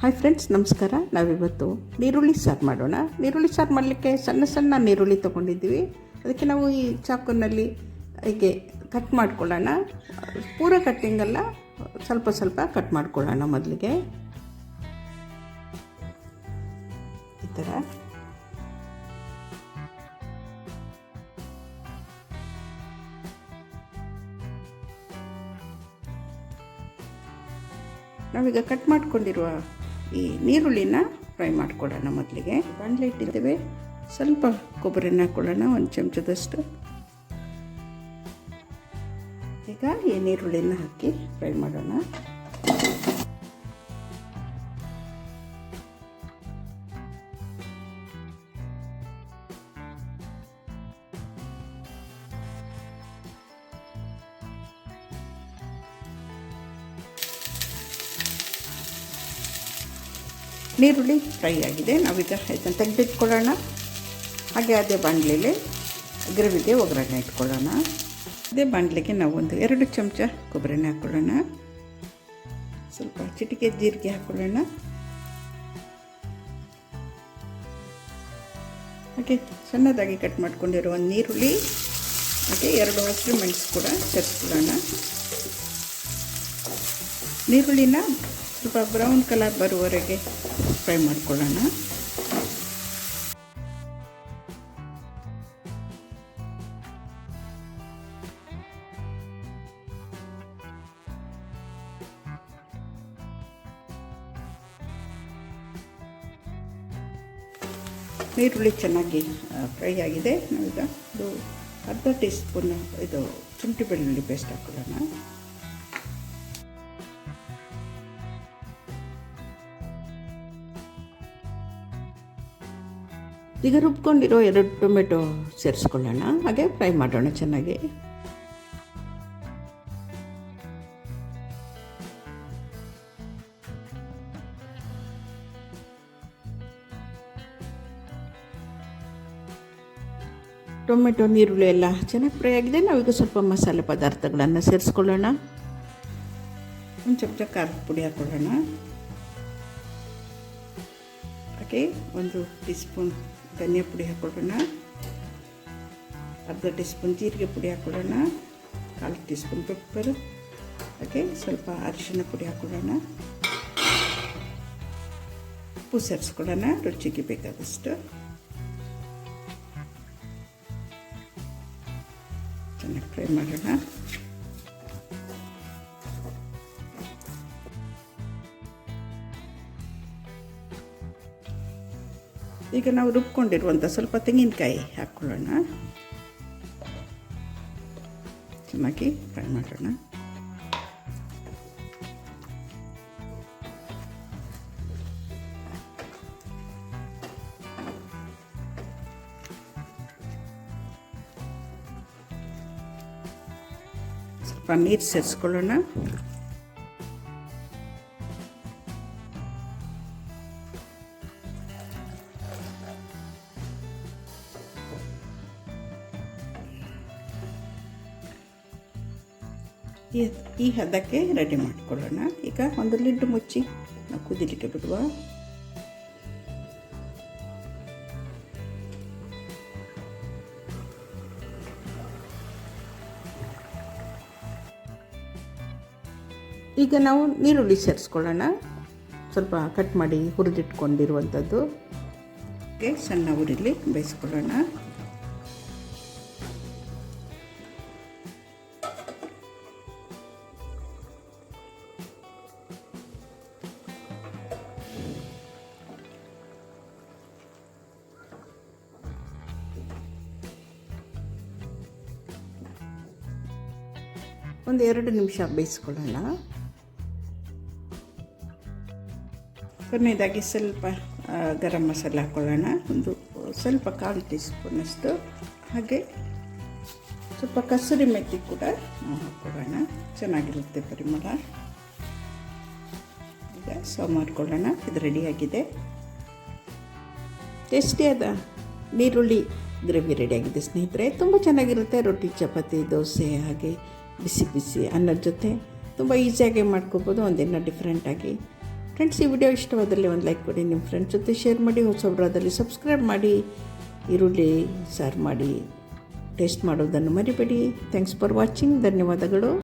Hi friends ನಮಸ್ಕಾರ. ನಾವಿವತ್ತು ನೀರುಳ್ಳಿ ಸಾರು ಮಾಡೋಣ. ನೀರುಳ್ಳಿ ಸಾರು ಮಾಡಲಿಕ್ಕೆ ಸಣ್ಣ ಸಣ್ಣ ನೀರುಳ್ಳಿ ತೊಗೊಂಡಿದ್ದೀವಿ. ಅದಕ್ಕೆ ನಾವು ಈ ಚಾಕುನಲ್ಲಿ ಹೀಗೆ ಕಟ್ ಮಾಡ್ಕೊಳ್ಳೋಣ. ಪೂರ ಕಟ್ಟಿಂಗಲ್ಲ ಸ್ವಲ್ಪ ಸ್ವಲ್ಪ ಕಟ್ ಮಾಡ್ಕೊಳ್ಳೋಣ ಮೊದಲಿಗೆ. ನಾವೀಗ ಕಟ್ ಮಾಡ್ಕೊಂಡಿರುವ ಈ ನೀರುಳ್ಳಿನ ಫ್ರೈ ಮಾಡ್ಕೊಡೋಣ ಮೊದಲಿಗೆ. ಬಾಣಲೆ ಇಟ್ಟಿದ್ದೇವೆ ಸ್ವಲ್ಪ ಕೊಬ್ಬರಿನ ಹಾಕ್ಕೊಳ್ಳೋಣ ಒಂದು ಚಮಚದಷ್ಟು. ಈಗ ಈ ನೀರುಳ್ಳಿನ ಹಾಕಿ ಫ್ರೈ ಮಾಡೋಣ. ನೀರುಳ್ಳಿ ಫ್ರೈ ಆಗಿದೆ. ನಾವೀಗ ಇದನ್ನು ತೆಗೆದಿಟ್ಕೊಳ್ಳೋಣ. ಹಾಗೆ ಅದೇ ಬಾಣಲೆಯಲ್ಲಿ ಗ್ರೇವಿಗೆ ಒಗ್ಗರಣೆ ಇಟ್ಕೊಳ್ಳೋಣ. ಅದೇ ಬಾಣಲೆಗೆ ನಾವು ಒಂದು ಎರಡು ಚಮಚ ಕೊಬ್ಬರಿನ ಹಾಕ್ಕೊಳ್ಳೋಣ ಸ್ವಲ್ಪ ಚಿಟಿಕೆ ಜೀರಿಗೆ ಹಾಕ್ಕೊಳ್ಳೋಣ ಹಾಗೆ ಸಣ್ಣದಾಗಿ ಕಟ್ ಮಾಡ್ಕೊಂಡಿರೋ ಒಂದು ನೀರುಳ್ಳಿ, ಹಾಗೆ ಎರಡು ಹಸಿರು ಮೆಣಸು ಕೂಡ ಸೇರಿಸ್ಕೊಳ್ಳೋಣ. ನೀರುಳ್ಳಿನ ಸ್ವಲ್ಪ ಬ್ರೌನ್ ಕಲರ್ ಬರುವವರೆಗೆ ಫ್ರೈ ಮಾಡ್ಕೊಳ್ಳೋಣ. ಈರುಳ್ಳಿ ಚೆನ್ನಾಗಿ ಫ್ರೈ ಆಗಿದೆ. ನಾವೀಗ ಇದು ಅರ್ಧ ಟೀ ಸ್ಪೂನ್ ಇದು ಶುಂಠಿ ಬೆಳ್ಳುಳ್ಳಿ ಪೇಸ್ಟ್ ಹಾಕೊಳ್ಳೋಣ. ಈಗ ರುಬ್ಕೊಂಡಿರೋ ಎರಡು ಟೊಮೆಟೊ ಸೇರಿಸ್ಕೊಳ್ಳೋಣ. ಹಾಗೆ ಫ್ರೈ ಮಾಡೋಣ ಚೆನ್ನಾಗಿ. ಟೊಮೆಟೊ ನೀರುಳ್ಳಿ ಎಲ್ಲ ಚೆನ್ನಾಗಿ ಫ್ರೈ ಆಗಿದೆ. ನಾವೀಗ ಸ್ವಲ್ಪ ಮಸಾಲೆ ಪದಾರ್ಥಗಳನ್ನು ಸೇರಿಸ್ಕೊಳ್ಳೋಣ. ಒಂದು ಚಮಚ ಖಾರದ ಪುಡಿ ಹಾಕೊಳ್ಳೋಣ ಹಾಗೆ ಒಂದು ಟೀ ಸ್ಪೂನ್ ಧನಿಯಾ ಪುಡಿ ಹಾಕ್ಕೊಳ್ಳೋಣ ಅರ್ಧ ಟೀಸ್ಪೂನ್ ಜೀರಿಗೆ ಪುಡಿ ಹಾಕ್ಕೊಳ್ಳೋಣ ಕಾಲು ಟೀ ಸ್ಪೂನ್ ಪೆಪ್ಪರ್. ಹಾಗೆ ಸ್ವಲ್ಪ ಅರಿಶಿಣ ಪುಡಿ ಹಾಕ್ಕೊಳ್ಳೋಣ ಉಪ್ಪು ಸೇರಿಸ್ಕೊಳ್ಳೋಣ ರುಚಿಗೆ ಬೇಕಾದಷ್ಟು. ಚೆನ್ನಾಗಿ ಫ್ರೈ ಮಾಡೋಣ. ಈಗ ನಾವು ರುಬ್ಕೊಂಡಿರುವಂಥ ಸ್ವಲ್ಪ ತೆಂಗಿನಕಾಯಿ ಹಾಕ್ಕೊಳ್ಳೋಣ ಚೆನ್ನಾಗಿ ಫ್ರೈ ಮಾಡೋಣ. ಸ್ವಲ್ಪ ನೀರು ಸೇರಿಸ್ಕೊಳ್ಳೋಣ. ಈ ಈ ಹದಕ್ಕೆ ರೆಡಿ ಮಾಡಿಕೊಳ್ಳೋಣ. ಈಗ ಒಂದು ಲಿಡ್ ಮುಚ್ಚಿ ನಾವು ಕುದಿಲಿಕ್ಕೆ ಬಿಡುವ. ಈಗ ನಾವು ನೀರುಳ್ಳಿ ಸೇರಿಸ್ಕೊಳ್ಳೋಣ. ಸ್ವಲ್ಪ ಕಟ್ ಮಾಡಿ ಹುರಿದಿಟ್ಕೊಂಡಿರುವಂಥದ್ದು. ಸಣ್ಣ ಊರಿಲಿ ಬೇಯಿಸ್ಕೊಳ್ಳೋಣ. ಒಂದು ಎರಡು ನಿಮಿಷ ಬೇಯಿಸ್ಕೊಳ್ಳೋಣ. ಕೊನೆಯದಾಗಿ ಸ್ವಲ್ಪ ಗರಂ ಮಸಾಲೆ ಹಾಕ್ಕೊಳ್ಳೋಣ ಒಂದು ಸ್ವಲ್ಪ ಕಾಲು ಟೀ ಸ್ಪೂನಷ್ಟು ಹಾಗೆ ಸ್ವಲ್ಪ ಕಸೂರಿ ಮೆತ್ತಿ ಕೂಡ ನಾವು ಹಾಕ್ಕೊಳ್ಳೋಣ ಚೆನ್ನಾಗಿರುತ್ತೆ ಪರಿಮಳ. ಈಗ ಸರ್ವ್ ಮಾಡ್ಕೊಳ್ಳೋಣ. ಇದು ರೆಡಿಯಾಗಿದೆ ಟೇಸ್ಟಿಯಾದ ನೀರುಳ್ಳಿ ಗ್ರೇವಿ ರೆಡಿಯಾಗಿದೆ ಸ್ನೇಹಿತರೆ. ತುಂಬ ಚೆನ್ನಾಗಿರುತ್ತೆ. ರೊಟ್ಟಿ, ಚಪಾತಿ, ದೋಸೆ ಹಾಗೆ ಬಿಸಿ ಬಿಸಿ ಅನ್ನದ ಜೊತೆ ತುಂಬ ಈಸಿಯಾಗಿ ಮಾಡ್ಕೋಬೋದು, ಒಂದಿನ ಡಿಫ್ರೆಂಟಾಗಿ ಫ್ರೆಂಡ್ಸ್ ಈ ವಿಡಿಯೋ ಇಷ್ಟವಾದಲ್ಲಿ ಒಂದು ಲೈಕ್ ಕೊಡಿ, ನಿಮ್ಮ ಫ್ರೆಂಡ್ಸ್ ಜೊತೆ ಶೇರ್ ಮಾಡಿ, ಹೊಸಬ್ರಾದಲ್ಲಿ ಸಬ್ಸ್ಕ್ರೈಬ್ ಮಾಡಿ, ಈರುಳ್ಳಿ, ಸಾರು ಮಾಡಿ ಟೇಸ್ಟ್ ಮಾಡೋದನ್ನು ಮರಿಬೇಡಿ. ಥ್ಯಾಂಕ್ಸ್ ಫಾರ್ ವಾಚಿಂಗ್ ಧನ್ಯವಾದಗಳು.